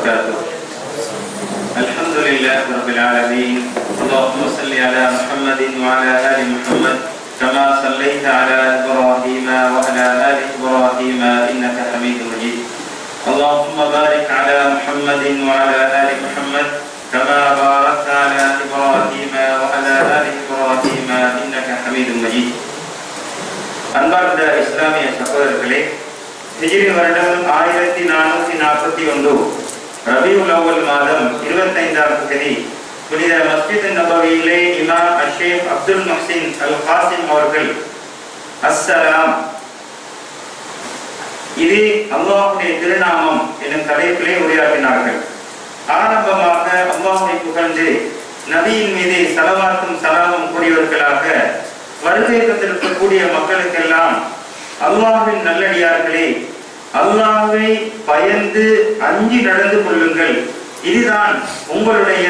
وبركاته الحمد لله رب العالمين اللهم صل على محمد وعلى آل محمد كما صليت على إبراهيم وعلى آل إبراهيم إنك حميد مجيد اللهم بارك على محمد وعلى آل محمد كما باركت على إبراهيم وعلى آل إبراهيم إنك حميد مجيد அன்பார்ந்த இஸ்லாமிய சகோதரர்களே ஹிஜ்ரி வருடம் ஆயிரத்தி நானூத்தி நாற்பத்தி ஒன்று ரபியுல் அவ்வல் மாதம் இருபத்தைந்தாம் தேதி புனித மஸ்ஜித் நபவியிலே இமாம் அஷேப் அப்துல் மஹ்சின் அல் காசிம் அவர்கள் அஸ்ஸலாம். இது அல்லாஹுடைய திருநாமம் எனும் தலைப்பிலே உரையாற்றினார்கள். ஆரம்பமாக அல்லாஹை புகழ்ந்து நபியின் மீது சலவாத்தும் சலாமும் கூடியவர்களாக வருகை கூடிய மக்களுக்கெல்லாம் அல்லாஹின் நல்லடியார்களே அல்லாவை பயந்து அஞ்சி நடந்து கொள்ளுங்கள். இதுதான் உங்களுடைய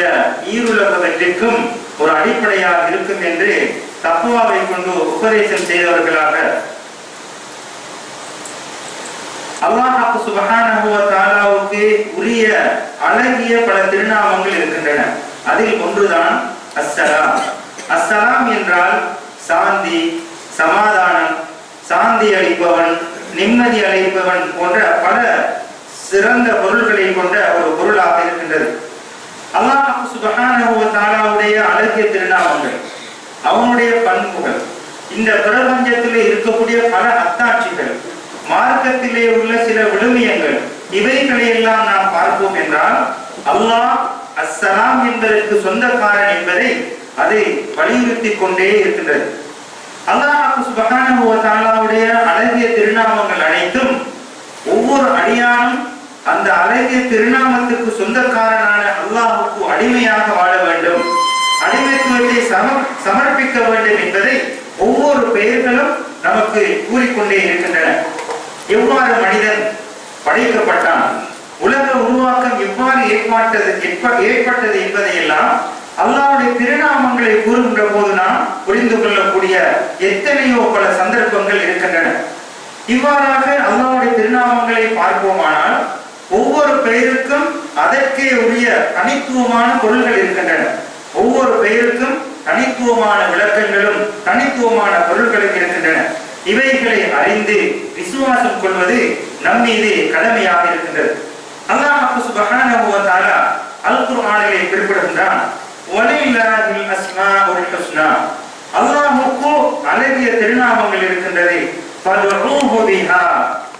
ஈருலக வெற்றிக்கும் ஒரு அடிப்படையாக இருக்கும் என்று தப்புவாவை கொண்டு உபதேசம் செய்தவர்களாக. அல்லாஹாக்கு சுபகானகுவ தாராவுக்கு உரிய அழகிய பல திருநாமங்கள் இருக்கின்றன. அதில் ஒன்றுதான் அஸ்ஸலாம். அஸ்ஸலாம் என்றால் சாந்தி சமாதானம் சாந்தி அளிப்பவன் நிம்மதி அளிப்பவன் போன்ற பல சிறந்த பொருள்களை கொண்ட ஒரு பொருளாக இருக்கின்றது. அல்லாஹ் சுபஹானஹு அழகிய திருநாமங்கள் அவனுடைய பண்புகள் இந்த பிரபஞ்சத்திலே இருக்கக்கூடிய பல அத்தாட்சிகள் மார்க்கத்திலே உள்ள சில விழுமியங்கள் இவைகளை எல்லாம் நாம் பார்ப்போம் என்றால் அல்லாஹ் அஸ்ஸலாம் என்பதற்கு சொந்தக்காரன் என்பதை அதை வலியுறுத்தி கொண்டே இருக்கின்றது. அல்லாஹ் சுபஹானஹு வ தஆலாவுடைய அழகிய திருநாமங்கள் அனைத்தும் ஒவ்வொரு அடியானும் அந்த அழகிய திருநாமத்துக்கு சொந்தக்காரனான அல்லாஹுக்கு அடிமையாக வாழ வேண்டும். அடிமைத்துவத்தை சம சமர்ப்பிக்க வேண்டும் என்பதை ஒவ்வொரு பெயர்களும் நமக்கு கூறிக்கொண்டே இருக்கின்றன. எவ்வாறு மனிதன் படைக்கப்பட்டான்? உலக உருவாக்கம் எவ்வாறு ஏற்பட்டது ஏற்பட்டது என்பதையெல்லாம் அல்லாவுடைய திருநாமங்களை கூறுகின்ற போது நாம் புரிந்து கொள்ளக்கூடிய எத்தனையோ பல சந்தர்ப்பங்கள் இருக்கின்றன. இவ்வாறாக அல்லாவுடைய திருநாமங்களை பார்ப்போமானால் ஒவ்வொரு பெயருக்கும் அதற்கே உரிய தனித்துவமான பொருள்கள் இருக்கின்றன. ஒவ்வொரு பெயருக்கும் தனித்துவமான விளக்கங்களும் தனித்துவமான பொருள்களும் இருக்கின்றன. இவைகளை அறிந்து விசுவாசம் கொள்வது நம்மீது கடமையாக இருக்கின்றது. அல்லாஹ் சுப்ஹானஹு வ தஆலா அல் குர்ஆனிலே குறிப்பிடுகின்றான் அழகிய திருநாமங்கள் இருக்கின்றது. ஃபதுஊஹு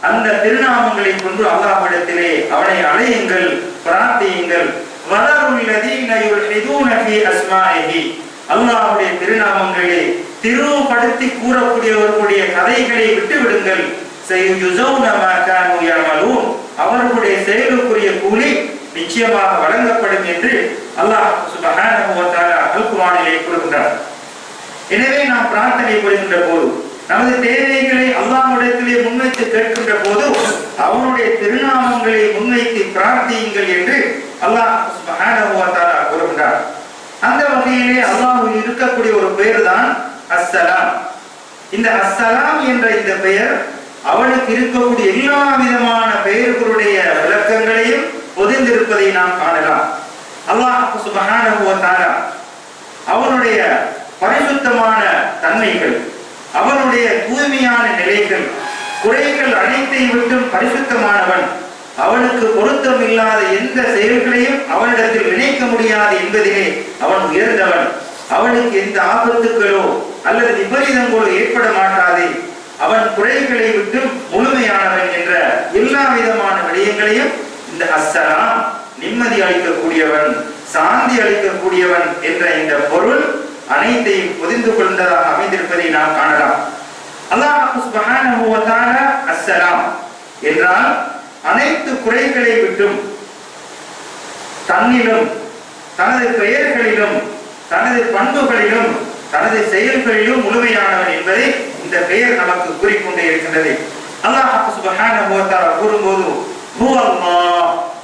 அந்த திருநாமங்களை கொண்டு அல்லாஹ்விடத்திலே அவனை அழையுங்கள் பிரார்த்தியுங்கள். வலருல் திருநாமங்களை திருவுபடுத்தி கூறக்கூடியவர்களுடைய கதைகளை விட்டு விடுங்கள் அவர்களுடைய செயலுக்குரிய கூலி நிச்சயமாக வழங்கப்படும் என்று அல்லாஹ் சுப்ஹானஹு கூறுகின்றார். எனவே நாம் பிரார்த்தனை புரிகின்ற போது நமது தேவைகளை அல்லாஹ்விடத்திலே முன்வைத்து கேட்கின்ற போது அவனுடைய திருநாமங்களை முன்வைத்து பிரார்த்தியுங்கள் என்று அல்லாஹ் கூறுகின்றார். அந்த வகையிலே அல்லாஹ் இருக்கக்கூடிய ஒரு பெயர் தான் அஸ்ஸலாம். இந்த அஸ்ஸலாம் என்ற இந்த பெயர் அவனுக்கு இருக்கக்கூடிய எல்லா விதமான பெயர்களுடைய விளக்கங்களையும் பொதிந்திருப்பதை நாம் காணலாம். அல்லாஹ் சுபகான அவனுடைய பரிசுத்தமான தன்மைகள் அவனுடைய தூய்மையான நிலைகள் குறைகள் அனைத்தை விட்டும் பரிசுத்தமானவன். அவனுக்கு பொருத்தம் இல்லாத எந்த செயல்களையும் அவனிடத்தில் நினைக்க முடியாது என்பதிலே அவன் உயர்ந்தவன். அவனுக்கு எந்த ஆபத்துக்களோ அல்லது விபரீதங்களோ ஏற்பட மாட்டாதே. அவன் குறைகளை விட்டு முழுமையானவன் என்ற எல்லா விதமான விடயங்களையும் இந்த அஸ்ஸலாம் நிம்மதி அளிக்கக்கூடியவன் சாந்தி அளிக்கக்கூடியவன் என்ற இந்த பொருள் அனைத்தையும் பொதிந்து கொண்டதாக அமைந்திருப்பதை நாம் காணலாம். அல்லாஹ் அஸ்ஸலாம் என்றால் அனைத்து குறைகளை விட்டும் தன்னிலும் தனது பெயர்களிலும் தனது பண்புகளிலும் தனது செயல்களிலும் முழுமையானவன் என்பதை இந்த பெயர் நமக்கு கூறிக்கொண்டே இருக்கின்றது. அல்லாஹ் சுப்ஹானஹு வ கூறும்போது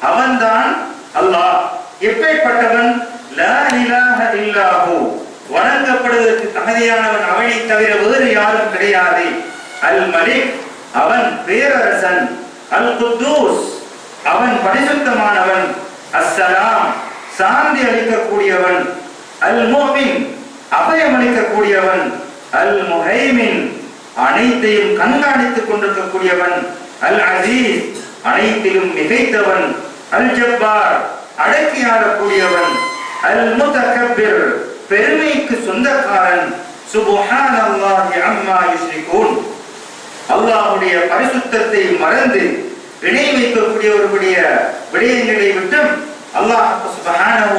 அவன்தான் அல்லாஹ். எப்பேற்பட்டவன்? லா வணங்கப்படுவதற்கு தகுதியானவன் அவனை தவிர வேறு யாரும் கிடையாது. அல் மலிக் அவன் பேரரசன். அல் குத்தூஸ் அவன் பரிசுத்தமானவன். அஸ்ஸலாம் சாந்தி அளிக்கக்கூடியவன். அல் மோமின் அபயம் அளிக்கக்கூடியவன். அல் முஹைமின் அனைத்தையும் கண்காணித்துக் கொண்டிருக்கக்கூடியவன். அல் அசீஸ் அனைத்திலும் மிகைத்தவன் அல் ஜப்பார் அடக்கி ஆடக்கூடியவன் அல் முதக்கபிர் பெருமைக்கு சொந்தக்காரன். சுபஹானல்லாஹி அம்மா யுஸ்ரிகூன் அல்லாஹ்வுடைய பரிசுத்தத்தை மறந்து இணை வைக்கக்கூடியவர்களுடைய விடயங்களை விட்டும் அல்லாஹ் சுப்ஹானஹு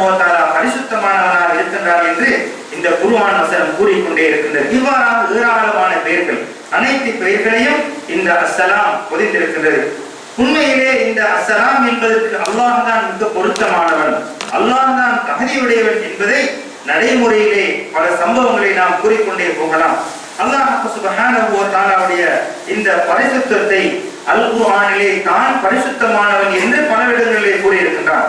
பரிசுத்தமானவனாக இருக்கின்றார் என்று இந்த குருவான் வசனம் கூறிக்கொண்டே இருக்கின்றது. இவ்வாறான ஏராளமான பெயர்கள் அனைத்து பெயர்களையும் இந்த அஸ்ஸலாம் பொதிந்திருக்கின்றது. உண்மையிலே இந்த அஸ்ஸலாம் என்பதற்கு அல்லாஹ் தான் மிக பொருத்தமானவன். அல்லாஹ் தான் தகுதியுடையவன் என்பதை நடைமுறையிலே பல சம்பவங்களை நாம் கூறிக்கொண்டே போகலாம். அல்லாஹ் சுப்ஹானஹு வ இந்த பரிசுத்தத்தை அல் குர்ஆனிலே தான் பரிசுத்தமானவன் என்று பல இடங்களிலே கூறியிருக்கின்றான்.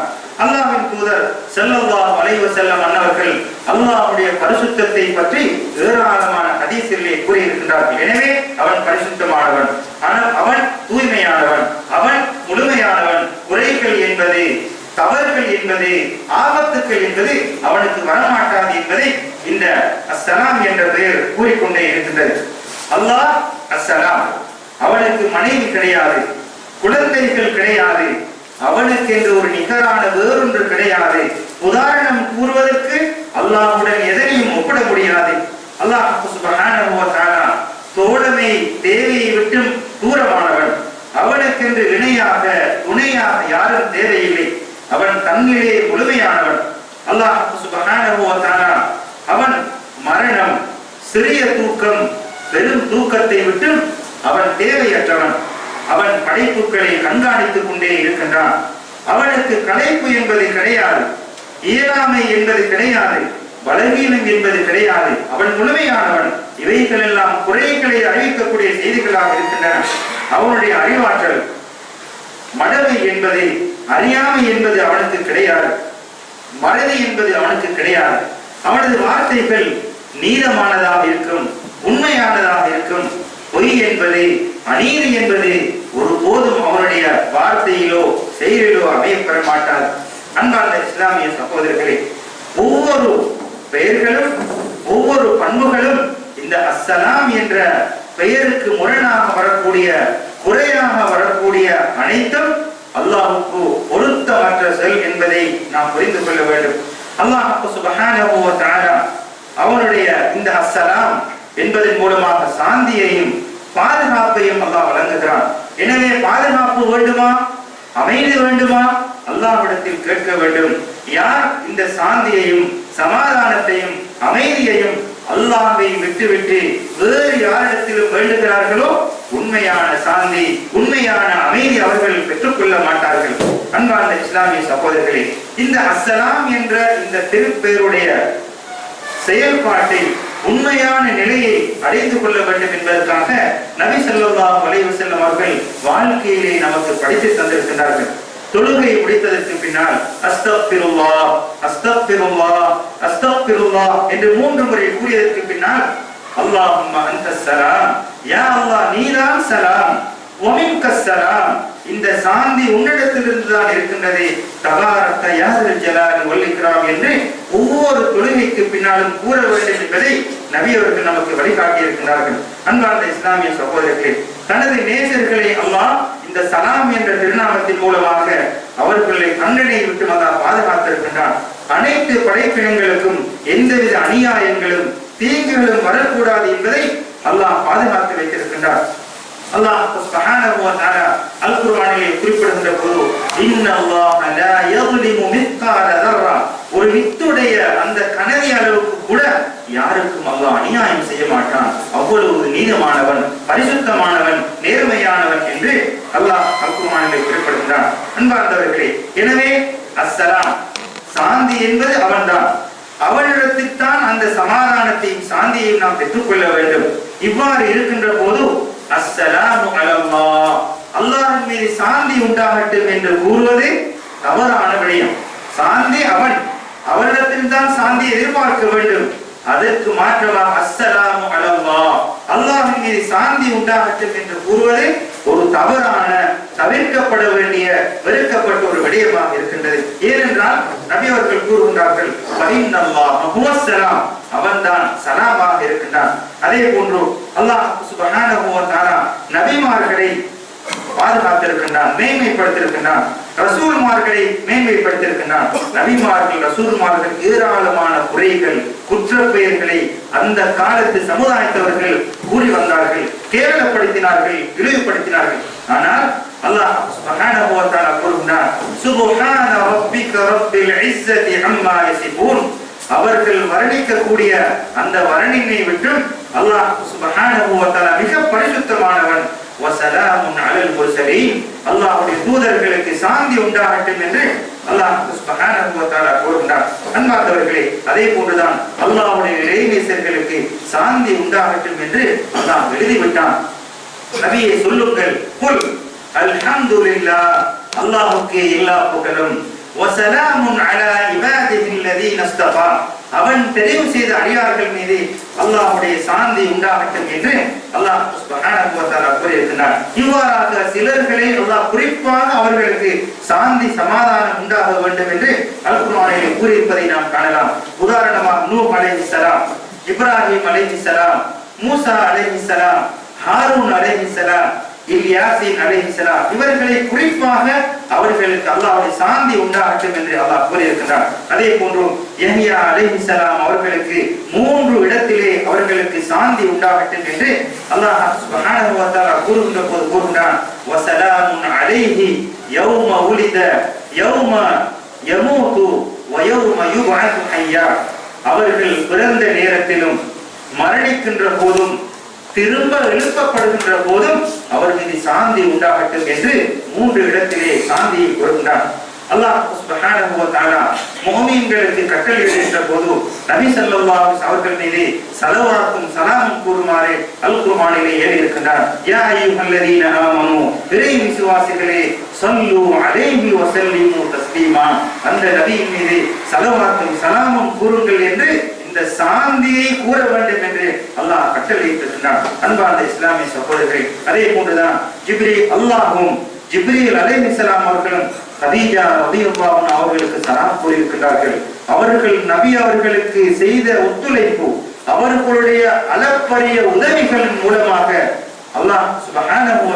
தூதர் ஸல்லல்லாஹு வளைவு வஸல்லம் அன்னவர்கள் அல்லாவுடைய பரிசுத்தத்தை பற்றி ஏராளமான ஹதீசிலே கூறியிருக்கின்றார்கள். எனவே அவன் பரிசுத்தமானவன். ஆனால் அவன் தூய்மையானவன். அவன் முழுமையானவன். குறைகள் என்பது தவறுகள் என்பது ஆபத்துக்கள் என்பது அவனுக்கு வரமாட்டாது என்பதை இந்த அஸ்ஸலாம் என்ற பெயர் கூறிக்கொண்டே இருக்கின்றது. அல்லாஹ் அஸ்ஸலாம். அவனுக்கு மனைவி கிடையாது. குழந்தைகள் கிடையாது. அவனுக்கு என்று ஒரு நிகரான வேறொன்று கிடையாது. உதாரணம் கூறுவதற்கு அல்லாஹ்வுடன் எதனையும் ஒப்பிட முடியாது. அல்லாஹ் சுப்ஹானஹு தோழமை தேவையை விட்டும் தூரமானவன். அவனுக்கென்று இணையாக துணையாக யாரும் தேவையில்லை. அவன் தன்னிலே முழுமையானவன். அல்லாஹ் சுப்ஹானஹு அவன் மரணம் சிறிய தூக்கம் பெரும் தூக்கத்தை விட்டும் அவன் தேவையற்றவன். அவன் படைப்புகளை கண்காணித்துக் கொண்டே இருக்கின்றான். அவனுக்கு களைப்பு என்பது கிடையாது. இயலாமை என்பது கிடையாது. பலவீனம் என்பது கிடையாது. அவன் முழுமையானவன். இவைகள் எல்லாம் குறைகளை அறிவிக்கக்கூடிய செய்திகளாக இருக்கின்றன. அவனுடைய அறிவாற்றல் மடமை என்பது அறியாமை என்பது அவனுக்கு கிடையாது. மறதி என்பது அவனுக்கு கிடையாது. அவனது வார்த்தைகள் நீளமானதாக இருக்கும் உண்மையானதாக இருக்கும். பொய் என்பது அநீதி என்பது வார்த்தையிலோ செயலிலோ அமையப்பெற மாட்டார். அன்பார்ந்த இஸ்லாமிய சகோதரர்களே ஒவ்வொரு பெயர்களும் ஒவ்வொரு பண்புகளும் இந்த அஸ்ஸலாம் என்ற பெயருக்கு முரணாக வரக்கூடிய குறையாக வரக்கூடிய அனைத்தும் அல்லாஹுக்கு பொருத்தமற்ற செல் என்பதை நாம் புரிந்து கொள்ள வேண்டும். அல்லாஹுக்கு சுபஹானஹு வ தஆலா அவனுடைய இந்த அஸ்ஸலாம் என்பதன் மூலமாக சாந்தியையும் பாதுகாப்பையும் அல்லாஹ் வழங்குகிறான். எனவே பாதுகாப்பு வேண்டுமா? அமைதி வேண்டுமா? அல்லாஹ்விடத்தில் கேட்க வேண்டும். யார் இந்த சாந்தியையும் சமாதானத்தையும் அமைதியையும் அல்லாஹ்வை விட்டுவிட்டு வேறு யாரிடத்திலும் வேண்டுகிறார்களோ உண்மையான சாந்தி உண்மையான அமைதி அவர்கள் பெற்றுக்கொள்ள மாட்டார்கள். அன்பார்ந்த இஸ்லாமிய சகோதரர்களே இந்த அஸ்ஸலாம் என்ற இந்த திருப்பேருடைய செயல்பாட்டை உண்மையான நிலையை அடைந்து கொள்ள வேண்டும் என்பதற்காக நபி செல்லா அலைஹி செல்லும் அவர்கள் வாழ்க்கையிலே நமக்கு படித்து தந்திருக்கிறார்கள் தொழுகை முடித்ததற்கு பின்னால் அஸ்தக்பிருல்லாஹ் அஸ்தக்பிருல்லாஹ் அஸ்தக்பிருல்லாஹ் என்று மூன்று முறை கூறியதற்கு பின்னால் அல்லாஹும்ம அந்த சலாம் யா அல்லாஹ் நீதான் சலாம். வமின்க இந்த சாந்தி உன்னிடத்திலிருந்து தான் இருக்கின்றது. தபாரக்க யாதல் ஜலால் வல் என்று ஒவ்வொரு தொழுகைக்கு பின்னாலும் கூற வேண்டும் என்பதை நபி அவர்கள் நமக்கு வழிகாட்டி இருக்கின்றார்கள் அன்பார்ந்த இஸ்லாமிய சகோதரர்களே தனது நேசர்களை அல்லாஹ் இந்த சலாம் என்ற திருநாமத்தின் மூலமாக அவர்களை கண்ணனை விட்டு மதா பாதுகாத்திருக்கின்றான். அனைத்து படைப்பினங்களுக்கும் எந்தவித அநியாயங்களும் தீங்குகளும் வரக்கூடாது என்பதை அல்லாஹ் பாதுகாத்து வைத்திருக்கின்றார் அல்லாஹ் சுப்ஹானஹு வ தஆலா அல் குர்ஆனிலே குறிப்பிடுகின்ற போது இன்னல்லாஹ லா யظ்லிமு மிஸ்கால தர்ரா. ஒரு வித்துடைய அந்த கனதி அளவுக்கு கூட யாருக்கும் அல்லாஹ் அநியாயம் செய்ய மாட்டான். அவ்வளவு நீதமானவன் பரிசுத்தமானவன் நேர்மையானவன் என்று அல்லாஹ் அல் குர்ஆனிலே குறிப்பிடுகின்றான். அன்பார்ந்தவர்களே எனவே அஸ்ஸலாம் சாந்தி என்பது அவன்தான். அவனிடத்தில்தான் அந்த சமாதானத்தையும் சாந்தியையும் நாம் பெற்றுக்கொள்ள வேண்டும். இவ்வாறு இருக்கின்ற போது அஸ்ஸலாமு அலல்லாஹ். அல்லாஹ்வின் மீது சாந்தி உண்டாகட்டும் என்று கூறுவது தவறான விடயம். சாந்தி அவன். அவரிடத்தில் தான் சாந்தி எதிர்பார்க்க வேண்டும். அதற்கு மாற்றமாக அஸ்ஸலாமு அலல்லா அல்லாஹ் மீது சாந்தி உண்டாகட்டும் என்று கூறுவது ஒரு தவறான தவிர்க்கப்பட வேண்டிய வெறுக்கப்பட்ட ஒரு விடயமாக இருக்கின்றது. ஏனென்றால் நபி அவர்கள் கூறுகின்றார்கள் பரிந்தல்லாஹ் முஹம்மஸ்ஸலாம் அவன்தான் சலாமாக இருக்கின்றான். அதே போன்று அல்லாஹ் சுப்ஹானஹு வ தஆலா நபிமார்களை பாதுகாத்திருக்கின்றான் மேன்மைப்படுத்தியிருக்கின்றான் ரசூல்மார்களை மேன்மைப்படுத்தியிருக்கின்றான் நபிமார்கள் ரசூல்மார்கள் ஏராளமான குறைகள் பெயர்களை அந்த காலத்து சமுதாயத்தவர்கள் கூறி வந்தார்கள் கேவலப்படுத்தினார்கள் இழிவுபடுத்தினார்கள். ஆனால் அல்லாஹ் சுப்ஹானஹு வ தஆலா கூறுகிறார் சுப்ஹான ரப்பிக ரப்பில் இஸ்ஸதி அம்மா அவர்கள் வர்ணிக்கக்கூடிய அந்த வர்ணினை விட்டும் அல்லாஹ் சுப்ஹானஹு வ தஆலா மிக பரிசுத்தமானவன். வசலாமுன் அலல் முர்சலீன். அல்லாஹ்வுடைய தூதர்களுக்கு சாந்தி உண்டாகட்டும் என்று அல்லாஹ் சுப்ஹானஹு வ தஆலா கூறுகிறார் அன்பார்ந்தவர்களே அதே போன்றுதான் அல்லாஹ்வுடைய இறைநேசர்களுக்கு சாந்தி உண்டாகட்டும் என்று அல்லாஹ் எழுதிவிட்டான். நபியை சொல்லுங்கள் குல் அல்ஹம்துலில்லாஹ். அல்லாஹ்வுக்கு எல்லா புகழும். வசலாமுன் அவன் தெரிவு செய்த அடியார்கள் மீது அல்லாஹுடைய சாந்தி உண்டாகட்டும் என்று அல்லாஹ் சுப்ஹானஹு கூறியிருக்கிறார் இவ்வாறாக சிலர்களே அல்லாஹ் குறிப்பாக அவர்களுக்கு சாந்தி சமாதானம் உண்டாக வேண்டும் என்று அல் கூறியிருப்பதை நாம் காணலாம். உதாரணமாக நூஹ் அலைஹிஸ்ஸலாம் இப்ராஹிம் அலைஹிஸ்ஸலாம் மூசா அலைஹிஸ்ஸலாம் ஹாரூன் அலைஹிஸ்ஸலாம் இவ்யாசின் அலைஹிஸ்ஸலாம் இவர்களை குறிப்பாக அவர்களுக்கு அல்லாஹ்வுடைய சாந்தி உண்டாகட்டும் என்று அல்லாஹ் கூறியிருக்கிறார் அதே போன்று யஹ்யா அலைஹிஸ்ஸலாம் அவர்களுக்கு மூன்று இடத்திலே அவர்களுக்கு சாந்தி உண்டாகட்டும் என்று அல்லாஹ் சுப்ஹானஹு வ தஆலா கூறுகின்ற போது கூறுகிறான் வஸலாமுன் அலைஹி யௌம உலித யௌம யமூது வ யௌம யுபஅது ஹய்யா அவர்கள் பிறந்த நேரத்திலும் மரணிக்கின்ற போதும் திரும்ப எழுப்பப்படுகின்ற போதும் அவர் மீது சாந்தி உண்டாகட்டும் என்று மூன்று இடத்திலே சாந்தியை கொடுக்கின்றார் அல்லாஹ் முகமீன்களுக்கு வ கட்டளையிடுகின்ற போது நபி ஸல்லல்லாஹு அவர்கள் மீது சலவாக்கும் சலாமும் கூறுமாறு அல் குர்ஆனிலே ஏறி இருக்கின்றார் யா அய்யுஹல்லதீன ஆமனு இறை விசுவாசிகளே சொல்லு அலைஹி வ தஸ்லீமா அந்த நபியின் மீது சலவாக்கும் சலாமும் கூறுங்கள் என்று இந்த சாந்தியை கூற வேண்டும் என்று அல்லாஹ் கட்டளையிட்டிருக்கிறான் அன்பார்ந்த இஸ்லாமிய சகோதரர்கள் அதே போன்றுதான் ஜிப்ரி அல்லாஹும் ஜிப்ரியில் அலை இஸ்லாம் அவர்களும் கதீஜா ரதியுல்லாவும் அவர்களுக்கு சலாம் கூறியிருக்கிறார்கள் அவர்கள் நபி அவர்களுக்கு செய்த ஒத்துழைப்பு அவர்களுடைய அளப்பரிய உதவிகளின் மூலமாக அல்லாஹ் சுப்ஹானஹு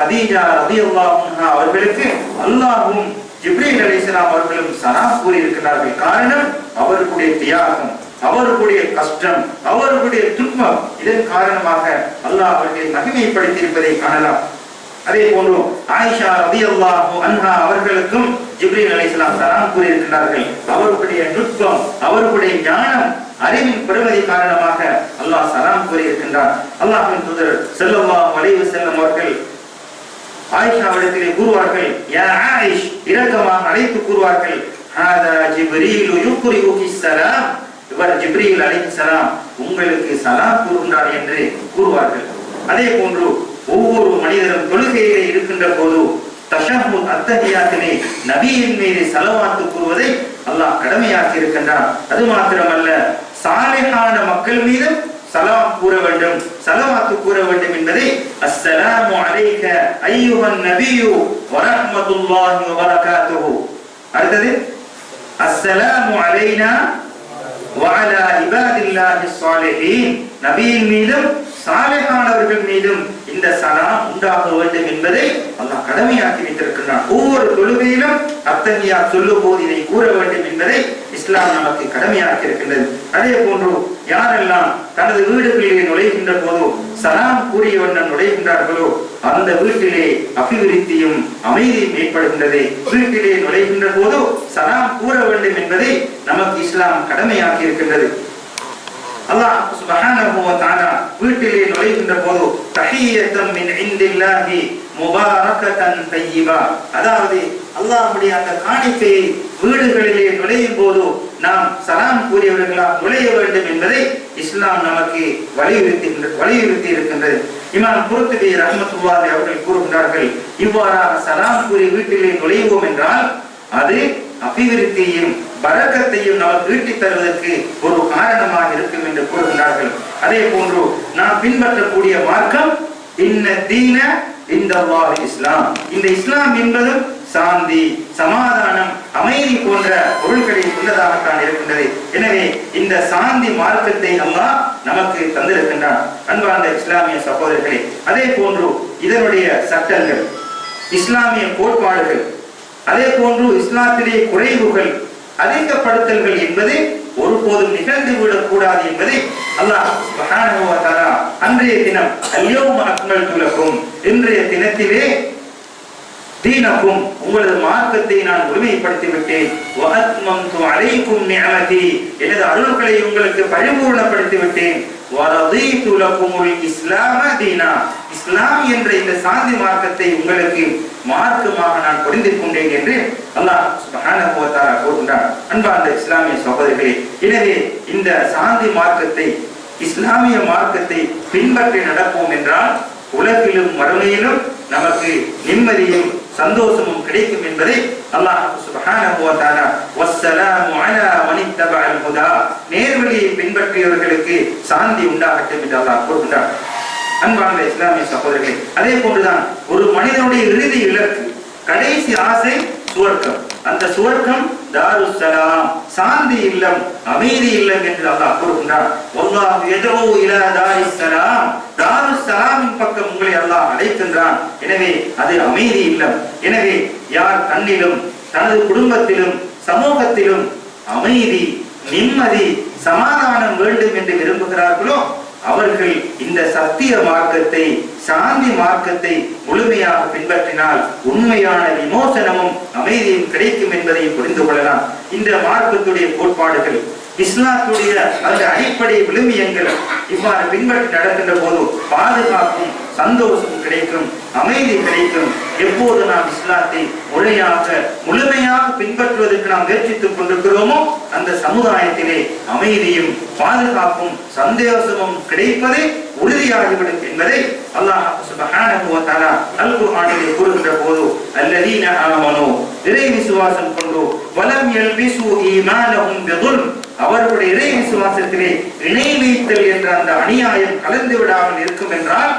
கதீஜா ரலியல்லாஹு அவர்களுக்கு அல்லாஹும் ஜிப்ரீல் அலிஸ்லாம் அவர்களும் சனா கூறியிருக்கிறார்கள் காரணம் அவர்களுடைய தியாகம். அவர்களுடைய கஷ்டம் அவர்களுடைய துன்பம் இதன் காரணமாக அல்லாஹ் அவர்களை மகிமைப்படுத்தியிருப்பதை காணலாம். அதே போன்று ஆயிஷா ரலியல்லாஹு அன்ஹா அவர்களுக்கும் ஜிப்ரீல் அலைஹிஸ்ஸலாம் சலாம் கூறியிருக்கிறார்கள் அவர்களுடைய நுட்பம் அவர்களுடைய ஞானம் அறிவின் பெறுவதை காரணமாக அல்லாஹ் சலாம் கூறியிருக்கின்றார் அல்லாஹின் தூதர் செல்லம்மா வளைவு செல்லும் அவர்கள் ஆயிஷாவிடத்திலே கூறுவார்கள் ஏ ஆயிஷ் இரக்கமாக அழைத்து கூறுவார்கள் ஹாதா ஜிப்ரீல் யுக்ரிஉகி ஸலாம் ஜிப்ரியில் ஜிப்ரீல் சலாம் உங்களுக்கு சலா கூறுகின்றார் என்று கூறுவார்கள். அதே போன்று ஒவ்வொரு மனிதரும் தொழுகையிலே இருக்கின்ற போது தஷஹுத் அத்தஹியாத்தினை நபியின் மீது செலவாத்து கூறுவதை அல்லாஹ் கடமையாக்கி இருக்கின்றான். அது மாத்திரமல்ல சாலைகான மக்கள் மீதும் சலாம் கூற வேண்டும் சலவாத்து கூற வேண்டும் என்பதை அஸ்ஸலாமு அலைக ஐயுஹன் நபியு வரஹ்மத்துல்லாஹி வபரகாத்துஹு. அடுத்தது அஸ்ஸலாமு அலைனா وعلى عباد الله الصالحين நபியின் மீதும் சாலைகானவர்கள் மீதும் இந்த சலாம் உண்டாக வேண்டும் என்பதை அல்லாஹ் கடமையாக்கி வைத்திருக்கின்றான். ஒவ்வொரு தொழுகையிலும் அத்தகையா சொல்லும் போது இதை கூற வேண்டும் என்பதை இஸ்லாம் நமக்கு கடமையாக்கி இருக்கின்றது. அதே போன்று யாரெல்லாம் தனது வீடுகளிலே நுழைகின்ற போதோ சலாம் கூறிய வண்ணம் நுழைகின்றார்களோ அந்த வீட்டிலே அபிவிருத்தியும் அமைதியும் ஏற்படுகின்றது. வீட்டிலே நுழைகின்ற போதோ சலாம் கூற வேண்டும் என்பதை நமக்கு இஸ்லாம் கடமையாக்கி இருக்கின்றது. அல்லாஹ் சுபஹானஹு வ தஆலா வீட்டிலே நுழைகின்ற போது தஹியத்தம் மின் இந்தில்லாஹி முபாரக்கத்தன் தய்யிபா. அதாவது அல்லாஹ்வுடைய அந்த காணிக்கையை வீடுகளிலே நுழையும் போது நாம் சலாம் கூறியவர்களாக நுழைய வேண்டும் என்பதை இஸ்லாம் நமக்கு வலியுறுத்தி வலியுறுத்தி இருக்கின்றது. இமாம் குருத்துபி ரஹமத்துல்லாஹி அவர்கள் கூறுகின்றார்கள் இவ்வாறாக சலாம் கூறி வீட்டிலே நுழைவோம் என்றால் அது அபிவிருத்தியும் பழக்கத்தையும் நமக்கு ஈட்டித் தருவதற்கு ஒரு காரணமாக இருக்கும் என்று கூறுகிறார்கள் அதே போன்று நாம் பின்பற்றக்கூடிய மார்க்கம் இன்ன தீன இந்த இஸ்லாம். இந்த இஸ்லாம் என்பதும் சாந்தி சமாதானம் அமைதி போன்ற பொருள்களை உள்ளதாகத்தான் இருக்கின்றது. எனவே இந்த சாந்தி மார்க்கத்தை அல்லாஹ் நமக்கு தந்திருக்கின்றான். அன்பார்ந்த இஸ்லாமிய சகோதரர்களே அதே போன்று இதனுடைய சட்டங்கள் இஸ்லாமிய கோட்பாடுகள் அதே போன்று இஸ்லாத்திலே குறைவுகள் அதிகப்படுத்தல்கள் என்பது ஒருபோதும் நிகழ்ந்து விடக்கூடாது என்பதை அல்லாஹ் சுப்ஹானஹு அன்றைய தினம் அல்யௌம அக்மல்து லக்கும் இன்றைய தினத்திலே தீனக்கும் உங்களது மார்க்கத்தை நான் முழுமைப்படுத்தி விட்டேன் அலைக்கும் நிஅமதி. எனது அருள்களை உங்களுக்கு பரிபூர்ணப்படுத்தி விட்டேன் இஸ்லாம தீனா. இஸ்லாம் என்ற இந்த சாந்தி மார்க்கத்தை உங்களுக்கு மார்க்கமாக நான் புரிந்து கொண்டேன் என்று அல்லாஹ் சுப்ஹானஹு கூறுகின்றார் அன்பார்ந்த இஸ்லாமிய சகோதரர்களே எனவே இந்த சாந்தி மார்க்கத்தை இஸ்லாமிய மார்க்கத்தை பின்பற்றி நடப்போம் என்றால் உலகிலும் மறுமையிலும் நமக்கு நிம்மதியும் சந்தோஷமும் கிடைக்கும் என்பதை அல்லாஹ் சுப்ஹானஹு வ தஆலா வஸ்ஸலாமு அலா மன் இத்தபஅல் ஹுதா நேர்வழியை பின்பற்றியவர்களுக்கு சாந்தி உண்டாகட்டும் என்று அல்லாஹ் கூறுகின்றார் அன்பான இஸ்லாமிய சகோதரர்களே அதே போன்றுதான் ஒரு மனிதனுடைய இறுதி இலக்கு கடைசி ஆசை சுவர்க்கம். அந்த சுவர்க்கம் தாருசலாம் சாந்தி இல்லம் அமைதி இல்லம் என்று அல்லாஹ் கூறுகின்றான். வல்லாஹு யதூ இலா தாரிஸ்ஸலாம். தாருஸ்ஸலாமின் பக்கம் உங்களை அல்லாஹ் அழைக்கின்றான். எனவே அது அமைதி இல்லம். எனவே யார் தன்னிலும் தனது குடும்பத்திலும் சமூகத்திலும் அமைதி நிம்மதி சமாதானம் வேண்டும் என்று விரும்புகிறார்களோ அவர்கள் இந்த சத்திய மார்க்கத்தை சாந்தி மார்க்கத்தை முழுமையாக பின்பற்றினால் உண்மையான விமோசனமும் அமைதியும் கிடைக்கும் என்பதை புரிந்து கொள்ளலாம். இந்த மார்க்கத்துடைய கோட்பாடுகள் இஸ்லாத்துடைய அந்த அடிப்படை விழுமியங்கள் இவ்வாறு பின்பற்றி நடக்கின்ற போது பாதுகாப்பும் சந்தோஷம் கிடைக்கும் அமைதி கிடைக்கும். எப்போது நாம் இஸ்லாத்தை முறையாக முழுமையாக பின்பற்றுவதற்கு நாம் முயற்சித்துக் கொண்டிருக்கிறோமோ அந்த சமுதாயத்திலே அமைதியும் பாதுகாப்பும் சந்தோஷமும் கிடைப்பதே உறுதியாகிவிடும் என்பதை அல்லாஹ் சுப்ஹானஹு வ தஆலா அல் குர்ஆனிலே கூறுகின்ற போது அல்லதீன ஆமனு இறை விசுவாசம் கொண்டு வலம் யல்பிசு ஈமானஹும் பிதுல்ம். அவர்களுடைய இறை விசுவாசத்திலே இணை வைத்தல் என்ற அந்த அநியாயம் கலந்து விடாமல் இருக்கும் என்றால்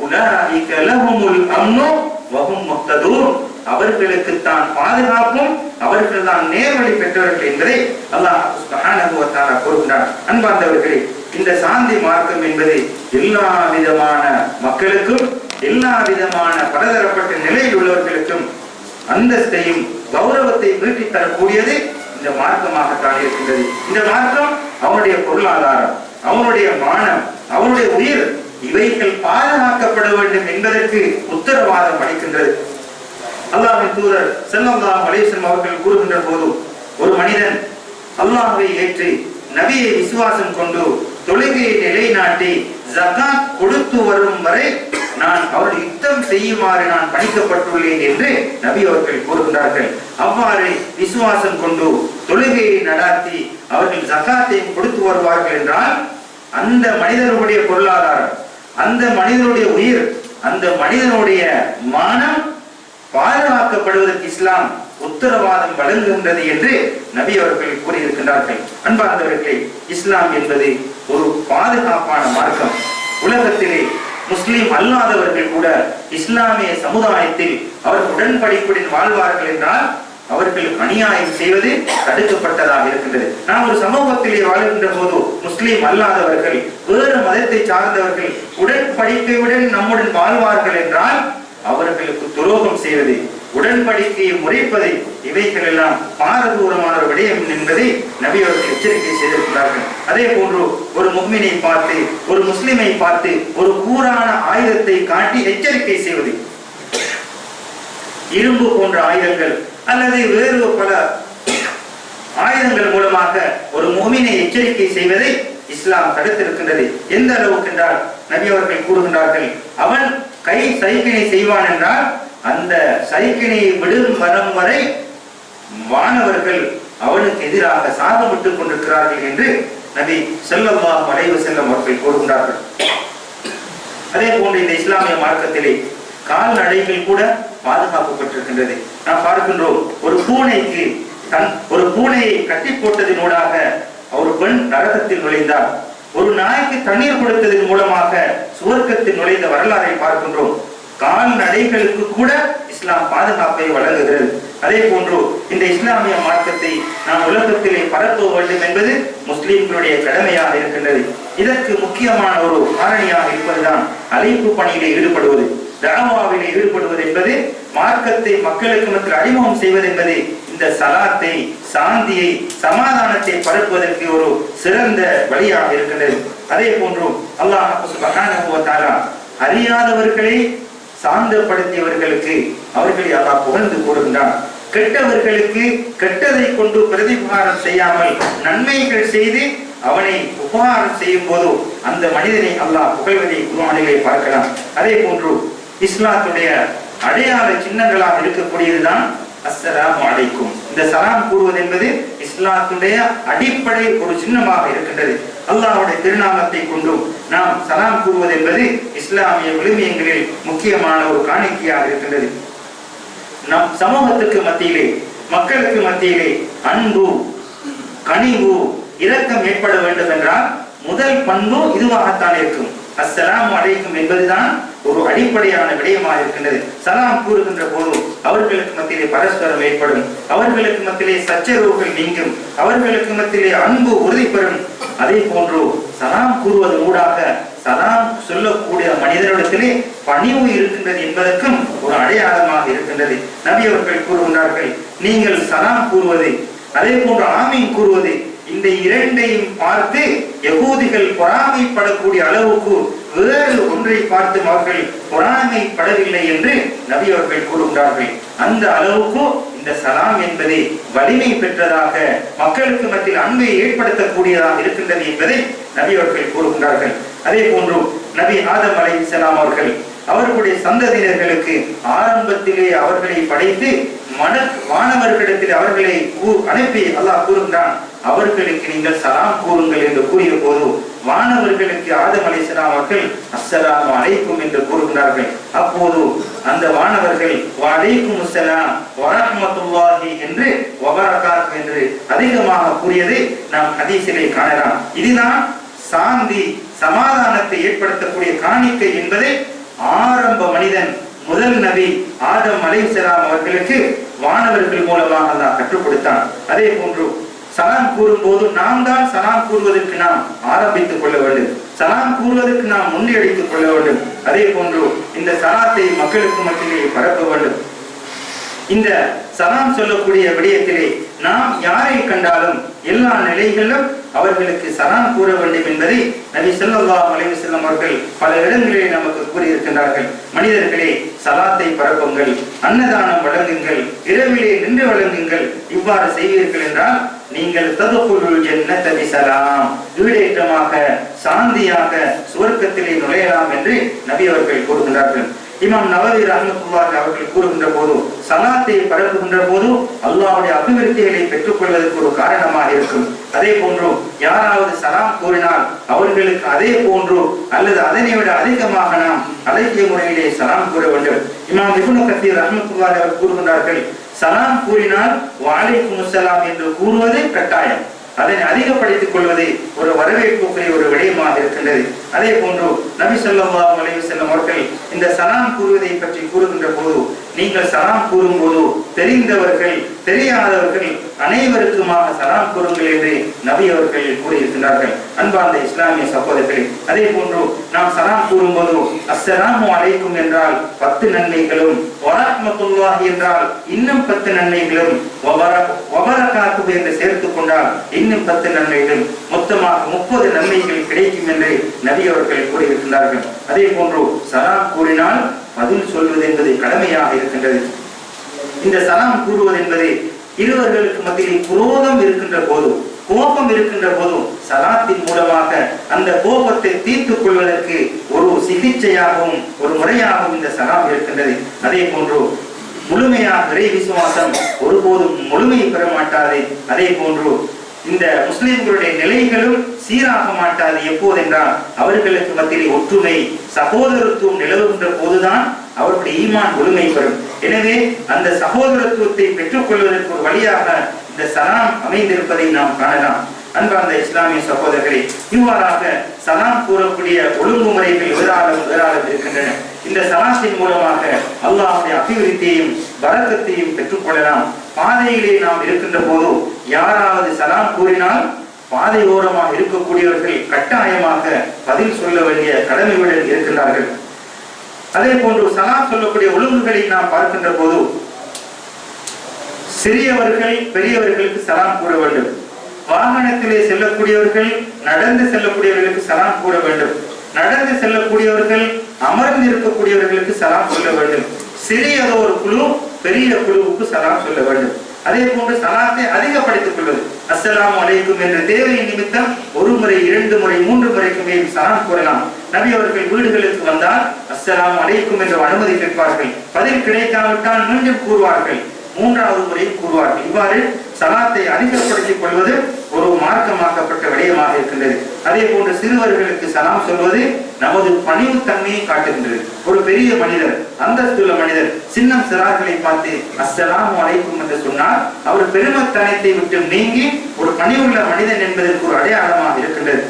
உலாயிக லஹுமுல் அம்னு வஹும் முஹ்ததூன் அவர்களுக்கு தான் பாதுகாப்பும் அவர்கள் தான் நேர்வழி பெற்றவர்கள் என்பதை அல்லாஹ் சுப்ஹானஹு வ தஆலா கூறுகிறார் அன்பார்ந்தவர்களே இந்த சாந்தி மார்க்கம் என்பது எல்லா விதமான மக்களுக்கும் எல்லா விதமான பலதரப்பட்ட நிலையில் உள்ளவர்களுக்கும் அந்தஸ்தையும் கௌரவத்தை மீட்டி தரக்கூடியது இந்த மார்க்கமாகத்தான் இருக்கின்றது. இந்த மார்க்கம் அவனுடைய பொருளாதாரம் அவனுடைய மானம் அவனுடைய உயிர் இவைகள் பாதுகாக்கப்பட வேண்டும் என்பதற்கு உத்தரவாதம் அளிக்கின்றது. அல்லாஹின் தூதர் ஸல்லல்லாஹு மலேசன் அவர்கள் கூறுகின்ற போது ஒரு மனிதன் அல்லாஹை ஏற்று நபியை விசுவாசம் கொண்டு தொழுகையை நிலைநாட்டி ஜகாத் கொடுத்து வரும் வரை நான் அவர் யுத்தம் செய்யுமாறு நான் பணிக்கப்பட்டுள்ளேன் என்று நபி அவர்கள் கூறுகின்றார்கள். அவ்வாறு விசுவாசம் கொண்டு தொழுகையை நடாத்தி அவர்கள் ஜகாத்தையும் கொடுத்து வருவார்கள் என்றால் அந்த மனிதனுடைய பொருளாதாரம் அந்த மனிதனுடைய உயிர் அந்த மனிதனுடைய மானம் பாதுகாக்கப்படுவதற்கு இஸ்லாம் உத்தரவாதம் வழங்குகின்றது என்று நபி அவர்கள் கூறியிருக்கின்றார்கள். அன்பார்ந்தவர்களே இஸ்லாம் என்பது ஒரு பாதுகாப்பான மார்க்கம். உலகத்திலே முஸ்லிம் அல்லாதவர்கள் கூட இஸ்லாமிய சமுதாயத்தில் அவர் உடன்படிப்புடன் வாழ்வார்கள் என்றால் அவர்கள் அநியாயம் செய்வது தடுக்கப்பட்டதாக இருக்கின்றது. நாம் ஒரு சமூகத்திலே வாழ்கின்ற போது முஸ்லீம் அல்லாதவர்கள் வேறு மதத்தை சார்ந்தவர்கள் உடன்படிக்கையுடன் நம்முடன் வாழ்வார்கள் என்றால் அவர்களுக்கு துரோகம் செய்வது உடன்படிக்கையை முறைப்பதை இவைகள் எல்லாம் பாரதூரமான ஒரு விடயம் என்பதை நபி அவர்கள் எச்சரிக்கை செய்திருக்கிறார்கள். அதே போன்று ஒரு முக்மினை பார்த்து ஒரு முஸ்லிமை பார்த்து ஒரு கூரான ஆயுதத்தை காட்டி எச்சரிக்கை செய்வது. இரும்பு போன்ற ஆயுதங்கள் அல்லது வேறு பல ஆயுதங்கள் மூலமாக ஒரு மோமினை எச்சரிக்கை செய்வதை இஸ்லாம் தடுத்திருக்கின்றது. எந்த அளவுக்கு என்றால் நபி அவர்கள் கூறுகின்றார்கள் அவன் கை சைக்கிளை செய்வான் என்றால் அந்த சைக்கிளை விடும் வரம் வரை மாணவர்கள் அவனுக்கு எதிராக சாதமிட்டுக் கொண்டிருக்கிறார்கள் என்று நபி செல்லம்மா மறைவு செல்லம் அவர்கள் கூறுகின்றார்கள். அதே போன்று இந்த இஸ்லாமிய மார்க்கத்திலே கால்நடைகள் கூட பாதுகாக்கப்பட்டிருக்கின்றது நாம் பார்க்கின்றோம் ஒரு பூனைக்கு தன் ஒரு பூனையை கட்டி போட்டதினூடாக ஒரு பெண் நரகத்தில் நுழைந்தார் ஒரு நாய்க்கு தண்ணீர் கொடுத்ததன் மூலமாக சுவர்க்கத்தில் நுழைந்த வரலாறை பார்க்கின்றோம். கால்நடைகளுக்கு கூட இஸ்லாம் பாதுகாப்பை வழங்குகிறது. அதே போன்று இந்த இஸ்லாமிய மார்க்கத்தை நாம் உலகத்திலே பரப்ப வேண்டும் என்பது முஸ்லிம்களுடைய கடமையாக இருக்கின்றது. இதற்கு முக்கியமான ஒரு காரணியாக இருப்பதுதான் அழைப்பு பணியிலே ஈடுபடுவது. தாவாவிலே ஈடுபடுவது என்பது மார்க்கத்தை மக்களுக்கு மத்தியில் அறிமுகம் செய்வது என்பது இந்த சலாத்தை சாந்தியை சமாதானத்தை பரப்புவதற்கு ஒரு சிறந்த வழியாக இருக்கின்றது. அதே போன்று அல்லாஹ் அறியாதவர்களை சாந்தப்படுத்தியவர்களுக்கு அவர்களை அல்லாஹ் புகழ்ந்து கூறுகின்றான். கெட்டவர்களுக்கு கெட்டதை கொண்டு பிரதிபகாரம் செய்யாமல் நன்மைகள் செய்து அவனை உபகாரம் செய்யும் போது அந்த மனிதனை அல்லாஹ் புகழ்வதை குருவானிலே பார்க்கலாம். அதே போன்று இஸ்லாத்துடைய அடையாள சின்னங்களாக இருக்கக்கூடியதுதான் அஸ்ஸலாமு அலைக்கும். இந்த சலாம் கூறுவது என்பது இஸ்லாத்துடைய அடிப்படை ஒரு சின்னமாக இருக்கின்றது. அல்லாவுடைய திருநாமத்தை கொண்டும் நாம் சலாம் கூறுவது என்பது இஸ்லாமிய விழுமியங்களில் முக்கியமான ஒரு காணிக்கையாக இருக்கின்றது. நம் சமூகத்துக்கு மத்தியிலே மக்களுக்கு மத்தியிலே அன்பு கனிவு இரக்கம் ஏற்பட வேண்டும் என்றால் முதல் பண்பு இதுவாகத்தான் இருக்கும். அஸ்ஸலாமு அழைக்கும் என்பதுதான் ஒரு அடிப்படையான விடயமாக இருக்கின்றது. சலாம் கூறுகின்ற போது அவர்களுக்கு மத்தியிலே பரஸ்பரம் ஏற்படும். அவர்களுக்கு மத்தியிலே சச்சரவுகள் நீங்கும். அவர்களுக்கு மத்தியிலே அன்பு உறுதி பெறும். அதே போன்று சலாம் கூறுவது ஊடாக சலாம் சொல்லக்கூடிய மனிதனிடத்திலே பணிவு இருக்கின்றது என்பதற்கும் ஒரு அடையாளமாக இருக்கின்றது. நபி அவர்கள் கூறுகின்றார்கள் நீங்கள் சலாம் கூறுவது அதே போன்று ஆமீன் கூறுவது இந்த இரண்டையும் பார்த்து யகூதிகள் பொறாமைப்படக்கூடிய அளவுக்கு வேறு ஒன்றை பார்த்து அவர்கள் பொறாமைப்படவில்லை என்று நபி அவர்கள் கூறுகிறார்கள் அந்த அளவுக்கு இந்த சலாம் என்பதை வலிமை பெற்றதாக மக்களுக்கு மத்தியில் அன்பை ஏற்படுத்தக்கூடியதாக இருக்கின்றது என்பதை நபி அவர்கள் கூறுகின்றார்கள். அதே போன்று நபி ஆதம் அலை அவர்கள் அவர்களுடைய சந்ததியினர்களுக்கு ஆரம்பத்திலே அவர்களை படைத்து வானவர்களிடத்தில் அவர்களை அனுப்பி அல்லாஹ் கூறுகிறான் அவர்களுக்கு நீங்கள் சலாம் கூறுங்கள் என்று கூறிய போது வானவர்களுக்கு ஆதம் அலைஹிஸ்ஸலாம் அவர்கள் அஸ்ஸலாம் அழைக்கும் என்று கூறுகிறார்கள் அப்போது அந்த வானவர்கள் வலைக்கும் அஸ்ஸலாம் வரஹ்மத்துல்லாஹி என்று வபரகாத் என்று அதிகமாக கூறியதை நாம் ஹதீஸிலே காணலாம். இதுதான் சாந்தி சமாதானத்தை ஏற்படுத்தக்கூடிய காணிக்கை என்பதை ஆரம்ப மனிதன் முதல் நபி ஆதம் அலைஹிஸ்ஸலாம் அவர்களுக்கு வானவர்கள் மூலமாக அல்லாஹ் கற்றுக் கொடுத்தான். அதே போன்று சலாம் கூறும்போது நாம் தான் சலாம் கூறுவதற்கு நாம் ஆரம்பித்துக் கொள்ள வேண்டும். சலாம் கூறுவதற்கு நாம் முன்னெடுத்துக் கொள்ள வேண்டும். அதே போன்று இந்த சலாத்தை மக்களுக்கு மத்தியிலே பரப்ப வேண்டும். இந்த சலாம் சொல்லக்கூடிய விடயத்திலே நாம் யாரை கண்டாலும் எல்லா நிலைகளிலும் அவர்களுக்கு சலாம் கூற வேண்டும் என்பதை நபி ஸல்லல்லாஹு அலைஹி செல்லும் அவர்கள் பல இடங்களிலே நமக்கு கூறியிருக்கின்றார்கள். மனிதர்களே சலாத்தை பரப்புங்கள் அன்னதானம் வழங்குங்கள் இரவிலே நின்று வழங்குங்கள் இவ்வாறு செய்வீர்கள் என்றால் நீங்கள் ததுகுலுல் என்ன சலாம் வீடேற்றமாக சாந்தியாக சுவர்க்கத்திலே நுழையலாம் என்று நபி அவர்கள் கூறுகின்றார்கள். இமாம் நவவி ரஹ்மத்துல்லாஹி அவர்கள் கூறுகின்ற போது சலாத்தை பரப்புகின்ற போது அல்லாஹ்வுடைய அபிவிருத்திகளை பெற்றுக்கொள்வதற்கு ஒரு காரணமாக இருக்கும். அதே போன்று யாராவது சலாம் கூறினால் அவர்களுக்கு அதே போன்று அல்லது அதனை விட அதிகமாக நாம் அழகிய முறையிலே சலாம் கூற வேண்டும். இமாம் இப்னு கத்தீர் ரஹ்மத்துல்லாஹி அவர் கூறுகின்றார்கள் சலாம் கூறினால் வாழைக்கும் என்று கூறுவது கட்டாயம். அதனை அதிகப்படுத்திக் கொள்வது ஒரு வரவேற்புக்குரிய ஒரு விடயமாக இருக்கின்றது. அதே போன்று நபி ஸல்லல்லாஹு அலைஹி வஸல்லம் அவர்கள் இந்த சலாம் கூறுவதை பற்றி கூறுகின்ற போது நீங்கள் சலாம் கூறும்போது தெரிந்தவர்கள் தெரியாதவர்கள் அனைவருக்குமாக சலாம் கூறுங்கள் என்று நபி அவர்கள் கூறியிருக்கின்றார்கள். அன்பார்ந்த இஸ்லாமிய சகோதரர்களே அதே போன்று நாம் சலாம் கூறும்போது அஸ்ஸலாமு அலைக்கும் என்றால் பத்து நன்மைகளும் வரஹ்மத்துல்லாஹி என்றால் இன்னும் பத்து நன்மைகளும் வபரகாத்து என்று சேர்த்து கொண்டால் இன்னும் பத்து நன்மைகளும் மொத்தமாக முப்பது நன்மைகள் கிடைக்கும் என்று நபி அவர்கள் கூறியிருக்கின்றார்கள். அதே போன்று சலாம் கூறினால் பதில் சொல்வது என்பது கடமையாக இருக்கின்றது. இந்த சலாம் கூறுவது என்பது இருவர்களுக்கு மத்தியில் குரோதம் இருக்கின்ற போதும் கோபம் இருக்கின்ற போதும் சலாத்தின் மூலமாக அந்த கோபத்தை தீர்த்துக் கொள்வதற்கு ஒரு சிகிச்சையாகவும் ஒரு முறையாகவும் இந்த சலாம் இருக்கின்றது. அதே போன்று முழுமையாக இறை விசுவாசம் ஒருபோதும் முழுமை பெற மாட்டாது. அதே போன்று இந்த முஸ்லிம்களுடைய நிலைகளும் சீராக மாட்டாது எப்போதென்றால் அவர்களுக்கு மத்தியிலே ஒற்றுமை சகோதரத்துவம் நிலவுகின்ற போதுதான் அவருடைய ஈமான் முழுமை பெறும் எனவே அந்த சகோதரத்துவத்தை பெற்றுக்கொள்வதற்கு ஒரு வழியாக இந்த சலாம் அமைந்திருப்பதை நாம் காணலாம். அன்பார்ந்த இஸ்லாமிய சகோதரர்களே இவ்வாறாக சலாம் கூறக்கூடிய ஒழுங்குமுறைகள் ஏராளம் இருக்கின்றன இந்த சலாத்தின் மூலமாக அல்லாஹுடைய அபிவிருத்தியையும் பரக்கத்தையும் பெற்றுக்கொள்ளலாம். பாதையிலே நாம் இருக்கின்ற போது யாராவது சலாம் கூறினால் பாதை ஓரமாக இருக்கக்கூடியவர்கள் கட்டாயமாக பதில் சொல்ல வேண்டிய கடமைகளில் இருக்கின்றார்கள். அதே போன்று சலாம் சொல்லக்கூடிய ஒழுங்குகளை நாம் பார்க்கின்ற போது சிறியவர்கள் பெரியவர்களுக்கு சலாம் கூற வேண்டும். வாகனத்திலே செல்லக்கூடியவர்கள் நடந்து செல்லக்கூடியவர்களுக்கு சலாம் கூற வேண்டும். நடந்து செல்லக்கூடியவர்கள் அமர்ந்து இருக்கக்கூடியவர்களுக்கு சலாம் சொல்ல வேண்டும். சிறியதோ ஒரு குழு பெரிய குழுவுக்கு சலாம் சொல்ல வேண்டும். அதே போன்று சலாத்தை அதிகப்படுத்திக் கொள்வது. அஸ்லாம் அலைக்கும் என்ற தேவையின் நிமித்தம் ஒரு முறை இரண்டு முறை மூன்று முறைக்கு மேல் சலாம் கூறலாம். நபி அவர்கள் வீடுகளுக்கு வந்தால் அஸ்லாம் அலைக்கும் என்று அனுமதி கேட்பார்கள். பதில் கிடைக்காவிட்டால் மீண்டும் கூறுவார்கள். மூன்றாவது முறை கூறுவார்கள். இவ்வாறு சலாத்தை அதிகப்படுத்திக் கொள்வது ஒரு மார்க்கமாக்கப்பட்ட விடயமாக இருக்கின்றது. அதே போன்று சிறுவர்களுக்கு சலாம் சொல்வது நமது பணிவுத்தன்மையை காட்டுகின்றது ஒரு பெரிய மனிதர் அந்தஸ்துள்ள மனிதர் சின்னம் சிறார்களை பார்த்து அஸ்ஸலாமு அழைக்கும் என்று சொன்னால் அவர் பெருமத்தனத்தை விட்டு நீங்கி ஒரு பணிவுள்ள மனிதன் என்பதற்கு ஒரு அடையாளமாக இருக்கின்றது.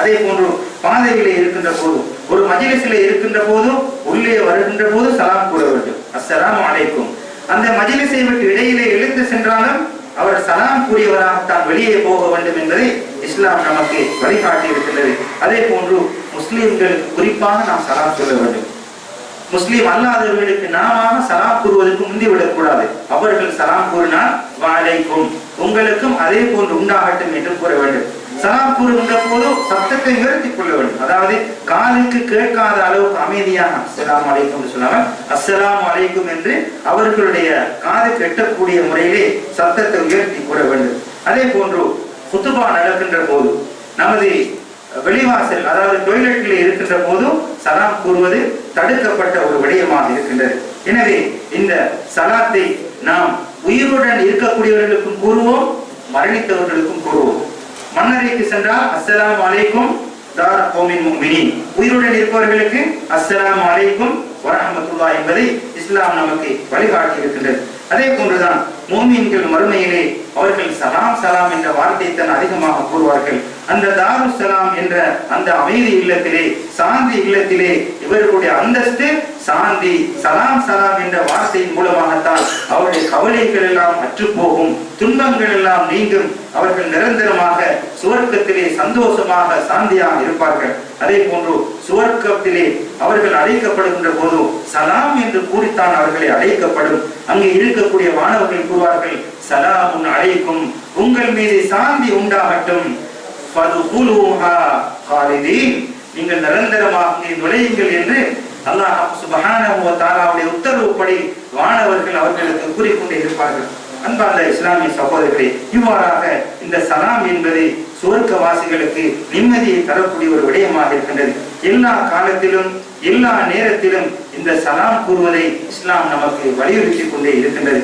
அதே போன்று பாதையிலே இருக்கின்ற போது ஒரு மஜிலிசில இருக்கின்ற போதும் உள்ளே வருகின்ற போது சலாம் கூற வேண்டும். அஸ்ஸலாமு அழைக்கும் அந்த மஜிலிசை விட்டு இடையிலே எழுந்து சென்றாலும் அவர் சலாம் கூறியவராகத்தான் வெளியே போக வேண்டும் என்பதை இஸ்லாம் நமக்கு வழிகாட்டி இருக்கின்றது அதே போன்று முஸ்லீம்களுக்கு குறிப்பாக நாம் சலாம் சொல்ல வேண்டும். முஸ்லீம் அல்லாதவர்களுக்கு நாம சலாம் கூறுவதற்கு முந்தி விடக்கூடாது. அவர்கள் சலாம் கூறினால் வாழைக்கும் உங்களுக்கும் அதே போன்று உண்டாகட்டும் என்று கூற வேண்டும். சலாப்பூர் என்ற போது சத்தத்தை உயர்த்திக் கொள்ள வேண்டும். அதாவது காலுக்கு கேட்காத அளவுக்கு அமைதியாக அஸ்லாம் அலைக்கும் என்று சொல்லாமல் அஸ்ஸலாமு அலைக்கும் என்று அவர்களுடைய காது கெட்டக்கூடிய முறையிலே சத்தத்தை உயர்த்தி கூற வேண்டும். அதே போன்று குத்துபா நடக்கின்ற போது நமது வெளிவாசல் அதாவது டொய்லெட்டில் இருக்கின்ற போதும் சலாம் கூறுவது தடுக்கப்பட்ட ஒரு விடயமாக இருக்கின்றது. எனவே இந்த சலாத்தை நாம் உயிருடன் இருக்கக்கூடியவர்களுக்கும் கூறுவோம் மரணித்தவர்களுக்கும் கூறுவோம். மன்னரைக்கு சென்றால் அஸ்ஸலாம் அலைக்கும் தார கோமின் முஃமினீன். உயிருடன் இருப்பவர்களுக்கு அஸ்ஸலாமு அலைக்கும் வரஹமத்துல்லாஹ் என்பதை இஸ்லாம் நமக்கு வழிகாட்டி இருக்கின்றது அதே போன்றுதான் மூமின்கள் மறுமையிலே அவர்கள் சலாம் சலாம் என்ற வார்த்தை தான் அதிகமாக கூறுவார்கள். அந்த தாரு சலாம் என்ற அந்த அமைதி இல்லத்திலே சாந்தி இல்லத்திலே இவர்களுடைய அந்தஸ்து சாந்தி சலாம் சலாம் என்ற வார்த்தையின் மூலமாகத்தான் அவருடைய கவலைகள் எல்லாம் அற்றுப்போகும். துன்பங்கள் எல்லாம் நீங்கும். அவர்கள் நிரந்தரமாக சுவர்க்கத்திலே சந்தோஷமாக சாந்தியாக இருப்பார்கள். அதே போன்று சுவர்க்கத்திலே அவர்கள் அழைக்கப்படுகின்ற போது சலாம் என்று கூறித்தான் அவர்களை அழைக்கப்படும். அங்கே இருக்கக்கூடிய மாணவர்கள் கூறுவார்கள் சலாமுன் அழைக்கும் உங்கள் மீது சாந்தி உண்டாகட்டும். நீங்கள் நிரந்தரமாக நுழையுங்கள் என்று அல்லாஹ் சுபஹானஹு வ உத்தரவுப்படி வானவர்கள் அவர்களுக்கு கூறிக்கொண்டே இருப்பார்கள். அன்பார்ந்த இஸ்லாமிய சகோதரர்களே இவ்வாறாக இந்த சலாம் என்பது சுவர்க்கவாசிகளுக்கு நிம்மதியை தரக்கூடிய ஒரு விடயமாக இருக்கின்றது. எல்லா காலத்திலும் எல்லா நேரத்திலும் இந்த சலாம் கூறுவதை இஸ்லாம் நமக்கு வலியுறுத்தி கொண்டே இருக்கின்றது.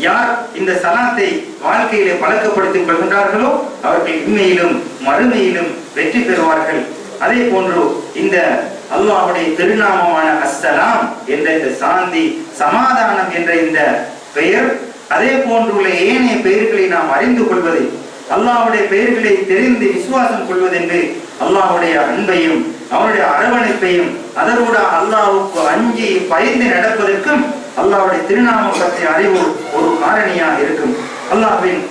யார் இந்த சலாத்தை வாழ்க்கையிலே பழக்கப்படுத்திக் கொள்கின்றார்களோ அவர்கள் இம்மையிலும் மறுமையிலும் வெற்றி பெறுவார்கள். அதே போன்று இந்த அல்லாஹுடைய திருநாமமான அஸ்ஸலாம் என்ற இந்த சாந்தி சமாதானம் என்ற இந்த பெயர் அதே போன்றுள்ள ஏனைய பெயர்களை நாம் அறிந்து கொள்வது அல்லாஹுடைய பெயர்களை தெரிந்து விசுவாசம் கொள்வதென்று அல்லாஹுடைய அன்பையும் அவனுடைய அரவணைப்பையும் அதனோட அல்லாஹ்வுக்கு அஞ்சி பயந்து நடப்பதற்கும் அல்லாவுடைய திருநாமம் பற்றிய அறிவு காரணியா இருக்கும். அல்லாஹின்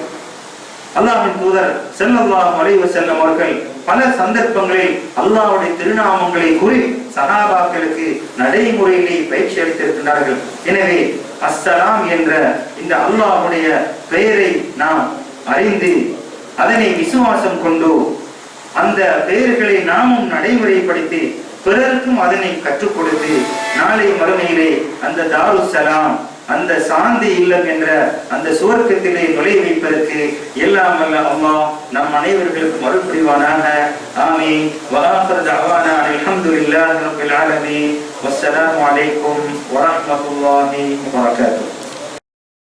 அல்லாஹின் தூதர் ஸல்லல்லாஹு அலைஹி செல்லும் அவர்கள் பல சந்தர்ப்பங்களில் அல்லாவுடைய திருநாமங்களை கூறி சகாபாக்களுக்கு நடைமுறையிலே பயிற்சி அளித்திருக்கிறார்கள் எனவே அஸ்ஸலாம் என்ற இந்த அல்லாஹ்வுடைய பெயரை நாம் அறிந்து அதனை விசுவாசம் கொண்டு அந்த பெயர்களை நாமும் நடைமுறைப்படுத்தி பிறருக்கும் அதனை கற்றுக் கொடுத்து நாளை மறுமையிலே அந்த தாரு சலாம் அந்த சாந்தி இல்லம் என்ற அந்த சுவர்க்கத்திலே நுழைய வைப்பதற்கு எல்லாம் வல்ல அம்மா நம் அனைவர்களுக்கு மறுபடிவானாக. ஆமே ஆமீன் வஆஃபிர் தஅவானா அல்ஹம்துலில்லாஹி ரப்பில் ஆலமீன். வஸ்ஸலாமு அலைக்கும் வரஹ்மத்துல்லாஹி